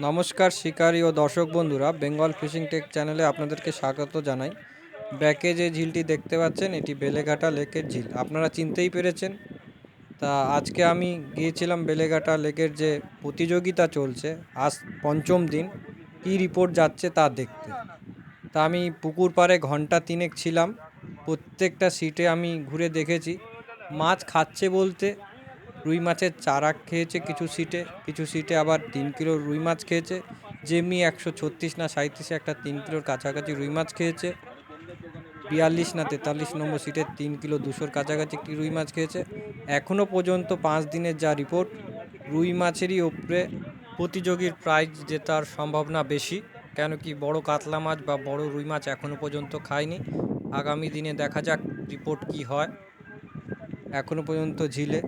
নমস্কার শিকারী ও দর্শক বন্ধুরা, বেঙ্গল ফিশিং টেক চ্যানেলে আপনাদেরকে স্বাগত জানাই। ব্যাকে যে ঝিলটি দেখতে পাচ্ছেন, এটি বেলেঘাটা লেকের ঝিল। আপনারা চিনতেই পেরেছেন। তা আজকে আমি গিয়েছিলাম বেলেঘাটা লেকের যে প্রতিযোগিতা চলছে, আজ পঞ্চম দিন। কী রিপোর্ট যাচ্ছে তা দেখতে। তা আমি পুকুর পাড়ে ঘণ্টা তিনেক ছিলাম। প্রত্যেকটা সিটে আমি ঘুরে দেখেছি। মাছ খাচ্ছে বলতে রুই মাছের চারা খেয়েছে কিছু সিটে কিছু সিটে আবার তিন কিলো রুই মাছ খেয়েছে। যেমনি একশো ছত্রিশ না সাঁত্রিশে একটা তিন কিলোর কাছাকাছি রুই মাছ খেয়েছে। বিয়াল্লিশ না তেতাল্লিশ নম্বর সিটে তিন কিলো দুশোর কাছাকাছি একটি রুই মাছ খেয়েছে। এখনও পর্যন্ত পাঁচ দিনের যা রিপোর্ট, রুই মাছেরই ওপরে প্রতিযোগীর প্রাইজ জেতার সম্ভাবনা বেশি। কেন কি বড় কাতলা মাছ বা বড় রুই মাছ এখনও পর্যন্ত খায়নি। আগামী দিনে দেখা যাক রিপোর্ট কি হয়। এখনও পর্যন্ত ঝিলে।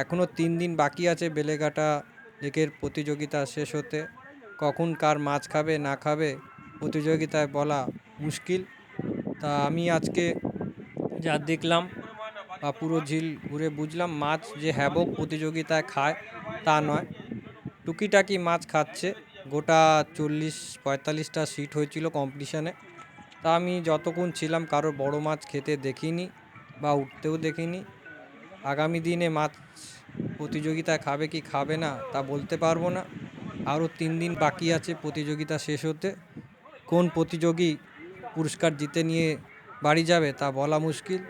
এখনও তিন দিন বাকি আছে বেলেঘাটা লেকের প্রতিযোগিতা শেষ হতে। কখন কার মাছ খাবে, না খাবে প্রতিযোগিতায় বলা মুশকিল। তা আমি আজকে যা দেখলাম বা পুরো ঝিল ঘুরে বুঝলাম, মাছ যে হ্যাবক প্রতিযোগিতায় খায় তা নয়। টুকিটাকি মাছ খাচ্ছে। গোটা চল্লিশ, পঁয়তাল্লিশটা সিট হয়েছিল কম্পিটিশানে তা আমি যতক্ষণ ছিলাম কারও বড় মাছ খেতে দেখিনি বা উঠতেও দেখিনি। আগামী দিনে মাছ প্রতিযোগিতায় খাবে কি খাবে না তা বলতে পারব না। আরও তিন দিন বাকি আছে, প্রতিযোগিতা শেষ হতে। কোন প্রতিযোগী পুরস্কার জিতে নিয়ে বাড়ি যাবে তা বলা মুশকিল।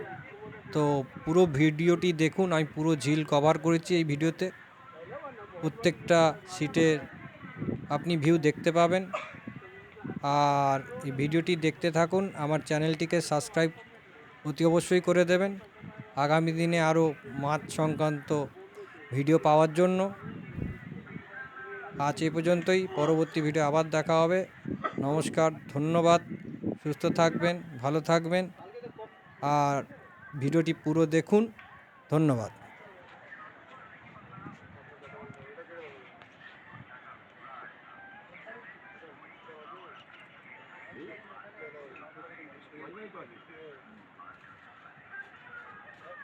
তো পুরো ভিডিওটি দেখুন, আমি পুরো ঝিল কভার করেছি এই ভিডিওতে। প্রত্যেকটা সিটের আপনি ভিউ দেখতে পাবেন। আর এই ভিডিওটি দেখতে থাকুন, আমার চ্যানেলটিকে সাবস্ক্রাইব অতি অবশ্যই করে দেবেন। আগামী দিনে আরও মাছ সংক্রান্ত ভিডিও পাওয়ার জন্য আজ এ পর্যন্তই। পরবর্তী ভিডিও আবার দেখা হবে। নমস্কার, ধন্যবাদ। সুস্থ থাকবেন, ভালো থাকবেন। আর ভিডিওটি পুরো দেখুন। ধন্যবাদ।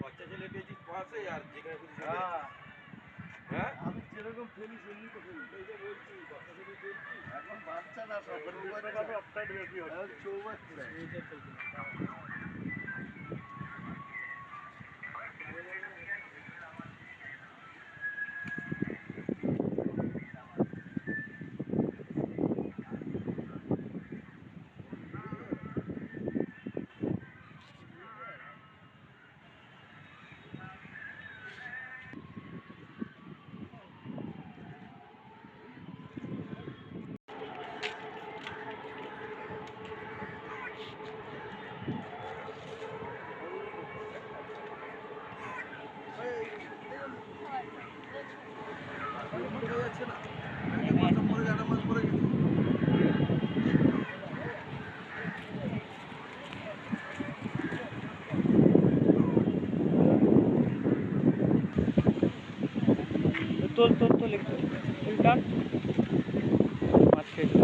বাচ্চা ছেলে পেয়েছিস পাশে আর যেখানে খুশি সেখানে। হ্যাঁ আমি যেরকম ফেলি সেমনি তো ফেলি এই যে বলছি বাচ্চা ছেলে ফেলছি এখন বাচ্চা না সব চৌবাচ্চা তোল তোল তোল একটু খেয়েছে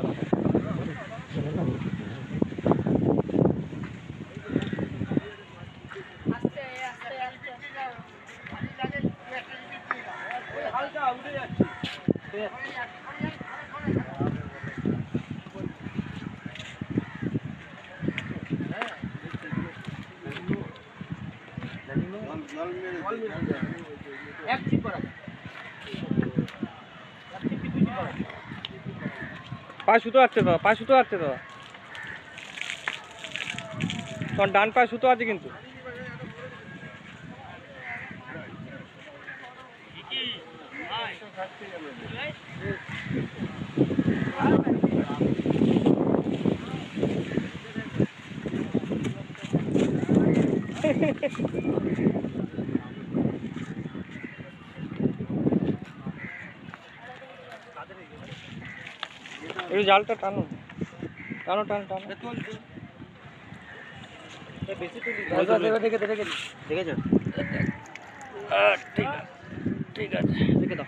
জল মেরে পা সুতো আছে দাদা পা সুতো আছে দাদা তোমার ডান পায়ে সুতো আছে কিন্তু। একটু জালটা টানো টানো টানো টানো দেখে দেখে দেখেছ ঠিক আছে ঠিক আছে দেখে দাও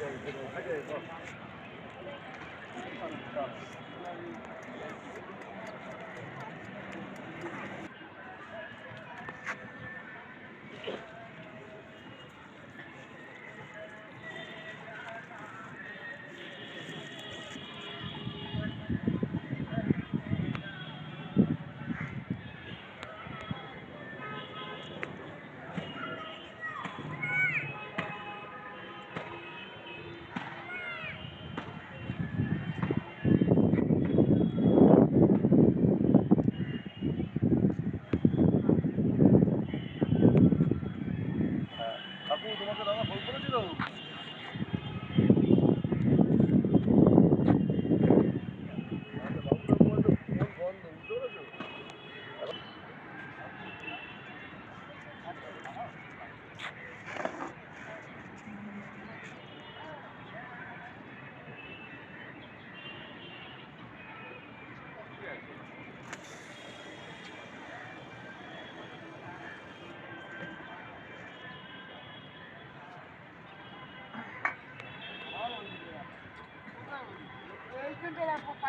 여기들어 가, 기에 서, 이.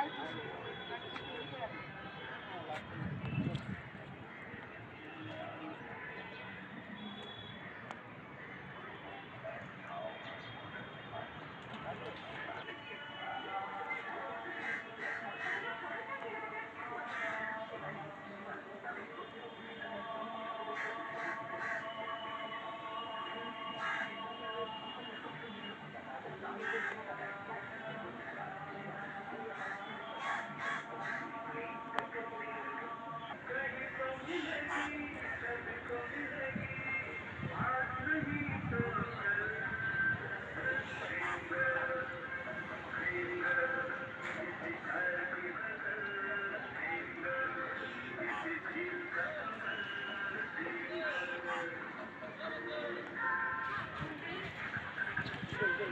I don't know.